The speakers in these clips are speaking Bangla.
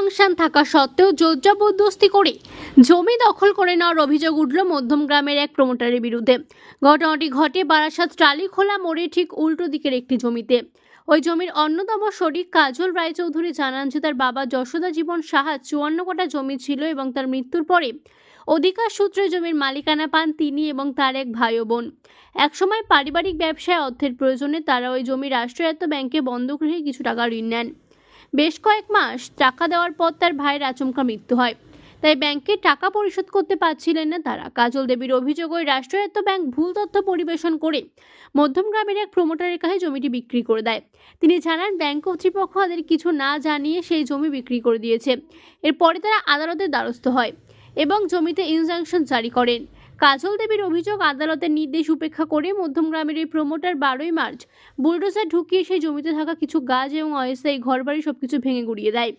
ইনজাংশন থাকা সত্ত্বেও জোরজবরদস্তি করে জমি দখল করে নেওয়ার অভিযোগ উঠল মধ্যম গ্রামের এক প্রমোটারের বিরুদ্ধে। ঘটনাটি ঘটে বারাসাত টালিখোলা মোড়ে ঠিক উল্টো দিকের একটি জমিতে। ওই জমির অন্যতম শরিক কাজল রায়চৌধুরী জানান যে তার বাবা যশোদা জীবন সাহা চুয়ান্ন কাটা জমি ছিল এবং তার মৃত্যুর পরে অধিকার সূত্রে জমির মালিকানা পান তিনি এবং তার এক ভাই ও বোন। একসময় পারিবারিক ব্যবসায় অর্থের প্রয়োজনে তারা ওই জমি রাষ্ট্রায়ত্ত ব্যাংকে বন্ধক রেখে কিছু টাকা ঋণ নেন। বেশ কয়েক মাস টাকা দেওয়ার পর তার ভাইয়ের আচমকা মৃত্যু হয়। তাই ব্যাংকে টাকা পরিশোধ করতে পারছিলেন না তারা। কাজল দেবীর অভিযোগ ওই রাষ্ট্রায়ত্ত ব্যাংক ভুল তথ্য পরিবেশন করে মধ্যম গ্রামের এক প্রমোটারের কাছে জমিটি বিক্রি করে দেয়। তিনি জানান, ব্যাংক কর্তৃপক্ষ তাদের কিছু না জানিয়ে সেই জমি বিক্রি করে দিয়েছে। এরপরে তারা আদালতের দ্বারস্থ হয় এবং জমিতে ইনজাংশন জারি করেন। কাজল দেবীর অভিযোগ আদালতের নির্দেশ উপেক্ষা করে মধ্যম গ্রামের এই প্রমোটার বারোই মার্চ বুলডোজার ঢুকিয়ে সেই জমিতে থাকা কিছু গাছ এবং অস্থায়ী ঘরবাড়ি সবকিছু ভেঙে গুড়িয়ে দেয়।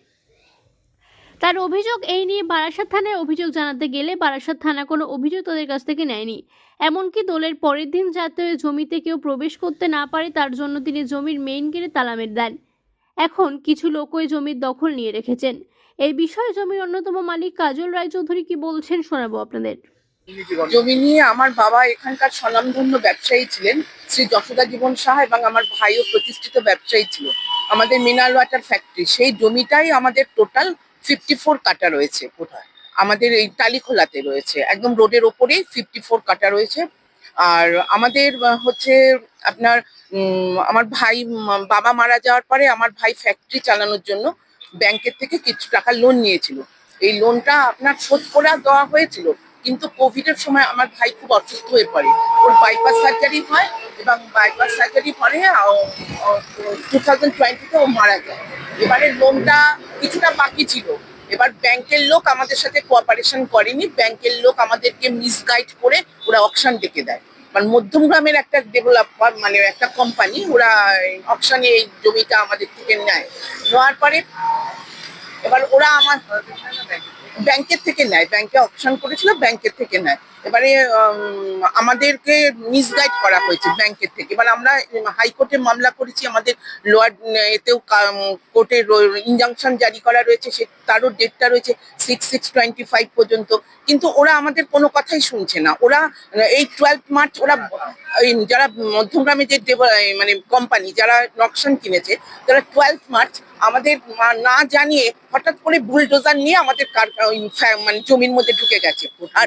তার অভিযোগ এই নিয়ে বারাসাত থানায় অভিযোগ জানাতে গেলে বারাসাত থানা কোনো অভিযোগ তাদের কাছ থেকে নেয়নি। এমনকি দোলের পরের দিন যাতে জমিতে কেউ প্রবেশ করতে না পারে, তার জন্য তিনি জমির মেইন গেটে তালামের দেন। এখন কিছু লোক ওই জমির দখল নিয়ে রেখেছেন। এই বিষয়ে জমির অন্যতম মালিক কাজল রায়চৌধুরী কি বলছেন শোনাবো আপনাদের। জমি নিয়ে আমার বাবা এখানকার স্বনামধন্য ব্যবসায়ী ছিলেন, শ্রী যশোদা জীবন সাহা এবং আমার ভাইও প্রতিষ্ঠিত ব্যবসায়ী ছিল। আমাদের মিনারেল ওয়াটার ফ্যাক্টরি, সেই জমিটাই আমাদের টোটাল ফিফটি ফোর কাটা রয়েছে আমাদের এই টালিখোলাতে রয়েছে, একদম রোডের ওপরেই ফিফটি ফোর কাটা রয়েছে। আর আমাদের হচ্ছে আপনার আমার ভাই বাবা মারা যাওয়ার পরে আমার ভাই ফ্যাক্টরি চালানোর জন্য ব্যাংকের থেকে কিছু টাকা লোন নিয়েছিল। এই লোনটা আপনার শোধ করে দেওয়া হয়েছিল। কিন্তু কোভিড এর সময় আমার ভাই খুব অসুস্থ হয়ে পড়ে। ওর বাইপাস সার্জারি হয় এবং বাইপাস সার্জারি পরে টু থাউজেন্ড টোয়েন্টিতে ও মারা যায়। এবারে লোনটা কিছুটা বাকি ছিল। এবার ব্যাংকের লোক আমাদের সাথে কোঅপারেশন করেনি। ব্যাংকের লোক আমাদেরকে মিসগাইড করে ওরা অকশন ডেকে দেয়। মানে মধ্যম গ্রামের একটা ডেভেলপার মানে একটা কোম্পানি ওরা অকশনে এই জমিটা আমাদের থেকে নেয়। নেওয়ার পরে এবার ওরা আমার ব্যাংকের থেকে নেয় ব্যাংকে অপশন করেছিল ব্যাংকের থেকে নেয়। এবারে আমাদেরকে মিসগাইড করা হয়েছে ব্যাংকের থেকে। এবার আমরা হাইকোর্টে মামলা করেছি, আমাদের লোয়ার এতেও কোর্টে ইনজাংশন জারি করা রয়েছে, সে, তারও ডেটটা রয়েছে সিক্স সিক্স টোয়েন্টি ফাইভ পর্যন্ত। কিন্তু ওরা আমাদের কোনো কথাই শুনছে না। ওরা, এই টুয়েলভ মার্চ ওরা যারা মধ্যমগ্রামে যে মানে কোম্পানি যারা নকশান কিনেছে, তারা টুয়েলভ মার্চ আমাদের না জানিয়ে হঠাৎ করে বুলডোজার নিয়ে আমাদের মানে জমির মধ্যে ঢুকে গেছে। আর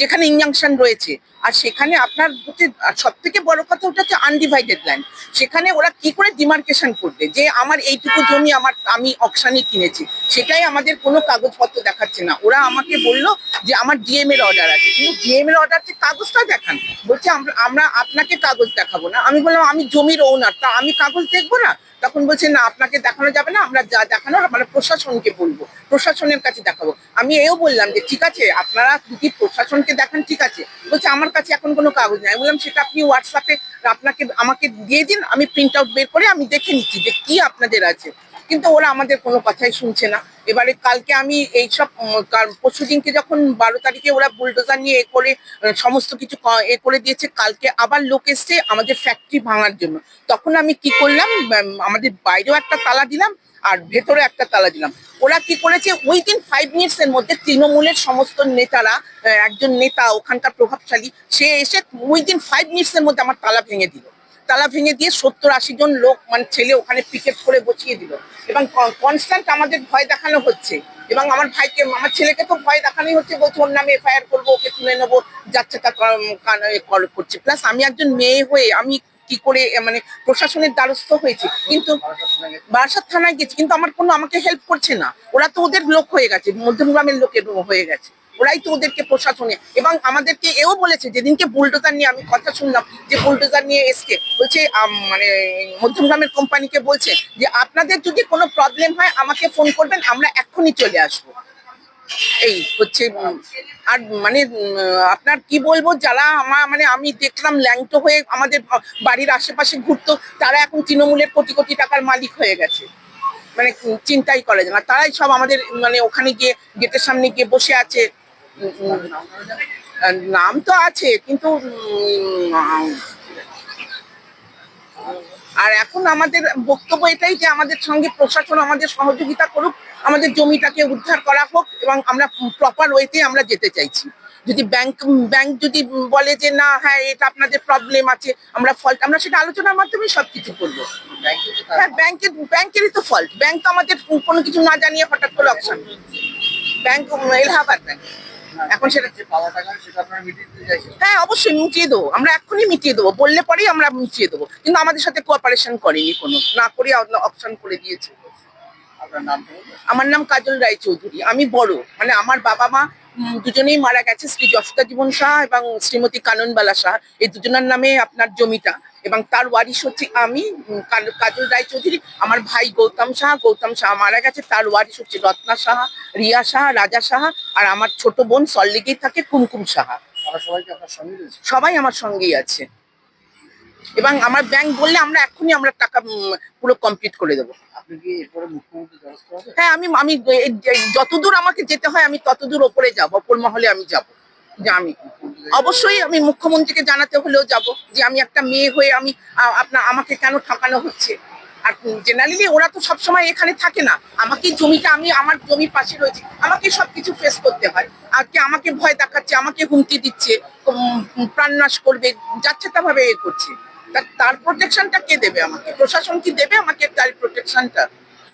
যেখানে ইঞ্জাংশন রয়েছে, আর সেখানে আপনার হচ্ছে সব থেকে বড় কথা ওটা হচ্ছে আনডিভাইডেড ল্যান্ড সেখানে ওরা কি করে ডিমার্কেশন করবে? যে আমার এইটুকু জমি আমার, আমি অকশানে কিনেছি, সেটাই আমাদের কোনো কাগজপত্র দেখাচ্ছে না। ওরা আমাকে বলল যে আমার ডিএম এর অর্ডার আছে। কিন্তু ডিএম এর অর্ডার যে কাগজটা দেখান। বলছে, আমরা আমরা আপনাকে কাগজ দেখাবো না। আমি বললাম, আমি জমির ওনার তা আমি কাগজ দেখব না? তখন বলছে, না, আপনাকে দেখানো যাবে না, আমরা যা দেখানোর আমরা প্রশাসনকে বলব, প্রশাসনের কাছে দেখাবো। আমি এও বললাম যে, ঠিক আছে, আপনারা যদি প্রশাসনকে দেখান, ঠিক আছে। বলছে, আমার কাছে এখন কোনো কাগজ নেই। আমি বললাম, সেটা আপনি হোয়াটসঅ্যাপে আপনাকে, আমাকে দিয়ে দিন, আমি প্রিন্ট আউট বের করে আমি দেখে নিচ্ছি যে কি আপনাদের আছে। কিন্তু ওরা আমাদের কোনো কথাই শুনছে না। এবারে কালকে আমি এইসব পরশু দিনকে যখন বারো তারিখে ওরা বুলডোজার নিয়ে এ করে সমস্ত কিছু এ করে দিয়েছে, কালকে আবার লোক এসছে আমাদের ফ্যাক্টরি ভাঙার জন্য। তখন আমি কি করলাম আমাদের বাইরেও একটা তালা দিলাম আর ভেতরে একটা তালা দিলাম। ওরা কি করেছে উইদিন ফাইভ মিনিটস এর মধ্যে তৃণমূলের সমস্ত নেতারা একজন নেতা ওখানকার প্রভাবশালী, সে এসে উইদিন ফাইভ মিনিটস এর মধ্যে আমার তালা ভেঙে দিল। তালা ভেঙে দিয়ে সত্তর আশি জন লোক মানে ছেলে ওখানে পিকেট করে বসিয়ে দিল। এবং কনস্ট্যান্ট আমাদের ভয় দেখানো হচ্ছে। এবং আমার ভাইকে, আমার ছেলেকে তো ভয় দেখানোই হচ্ছে, বলছে, ওর নামে এফআইআর করব, ওকে তুলে নেব, যাচ্ছে তা করছে। প্লাস আমি একজন মেয়ে হয়ে আমি কি করে মানে প্রশাসনের দ্বারস্থ হয়েছে। কিন্তু বারাসাত থানায় গেছি, কিন্তু আমার কোনো আমাকে হেল্প করছে না। ওরা তো ওদের লোক হয়ে গেছে, মধ্যমগ্রামের লোকের হয়ে গেছে। ওরাই তো ওদেরকে প্রশাসনে। এবং আমাদেরকে এও বলেছে, যেদিনকে বুলডোজার নিয়ে আমি কথা শুনলাম, যে বুলডোজার নিয়ে এসছে, বলছে মানে মধ্যমগ্রামের কোম্পানিকে বলছে যে, আপনাদের যদি কোনো প্রবলেম হয়, আমাকে ফোন করবেন, আমরা এক্ষুনি চলে আসব। এই হচ্ছে, আর মানে আপনার কি বলব, যারা আমার মানে আমি দেখলাম ল্যাংটো হয়ে আমাদের বাড়ির আশেপাশে ঘুরতো, তারা এখন তৃণমূলের কোটি কোটি টাকার মালিক হয়ে গেছে। মানে চিন্তাই করা যায় না। তারাই সব আমাদের মানে ওখানে গিয়ে, গেটের সামনে গিয়ে বসে আছে। নাম তো আছে, কিন্তু আর এখন আমাদের বক্তব্য এটাই যে আমাদের সঙ্গে প্রশাসন আমাদের সহযোগিতা করুক, আমাদের জমিটাকে উদ্ধার করা হোক এবং আমরা প্রপার ওয়েতে আমরা যেতে চাইছি। যদি ব্যাংক ব্যাংক যদি বলে যে না হ্যাঁ এটা আপনাদের প্রবলেম আছে, আমরা ফল্ট আমরা সেটা আলোচনার মাধ্যমে সবকিছু করব। হ্যাঁ ব্যাংকের ব্যাংকেরই তো ফল্ট ব্যাংক আমাদের কোনো কিছু না জানিয়ে হঠাৎ করে অপশন ব্যাংক এলাহাবাদ ব্যাংক এখন সেটা হ্যাঁ অবশ্যই মিটিয়ে দেবো। আমরা এখনই মিটিয়ে দেবো। বললে পরেই আমরা মিটিয়ে দেবো। কিন্তু আমাদের সাথে কোঅপারেশন করেনি কোনো। না করে অপশন করে দিয়েছে। আমার নাম কাজল রায়চৌধুরী আমি বড়। মানে আমার বাবা মা দুজনেই মারা গেছে শ্রী যশোদা জীবন সাহা এবং শ্রীমতী কাননবালা সাহা এই দুজনের নামে আপনার জমিটা এবং তার ওয়ারিশ হচ্ছে আমি কাজল রায়চৌধুরী। আমার ভাই গৌতম সাহা গৌতম সাহা মারা গেছে তার ওয়ারিশ হচ্ছে রত্না সাহা রিয়া সাহা রাজা সাহা আর আমার ছোট বোন সল্লেগেই থাকে কুমকুম সাহা সবাই আমার সঙ্গেই আছে। এবং আমার ব্যাংক বললে আমরা এক্ষুনি আমরা টাকা পুরো কমপ্লিট করে দেবো। হ্যাঁ আমি আমি যতদূর আমাকে যেতে হয় আমি ততদূর ওপরে যাব ওপর মহলে আমি যাব যে আমি। অবশ্যই আমি মুখ্যমন্ত্রীকে জানাতে হলেও যাব যে আমি একটা মেয়ে হয়ে আমি আপনার আমাকে কেন ঠকানো হচ্ছে? আর জেনারেলি ওরা তো সবসময় এখানে থাকে না। আমাকে জমিটা আমি আমার জমির পাশে রয়েছে আমাকে সবকিছু ফেস করতে হয়। আর কি আমাকে ভয় দেখাচ্ছে আমাকে হুমকি দিচ্ছে প্রাণনাশ করবে যাচ্ছে তা ভাবে এ করছে। তার প্রোটেকশনটা কে দেবে আমাকে? প্রশাসন কি দেবে আমাকে তার প্রোটেকশনটা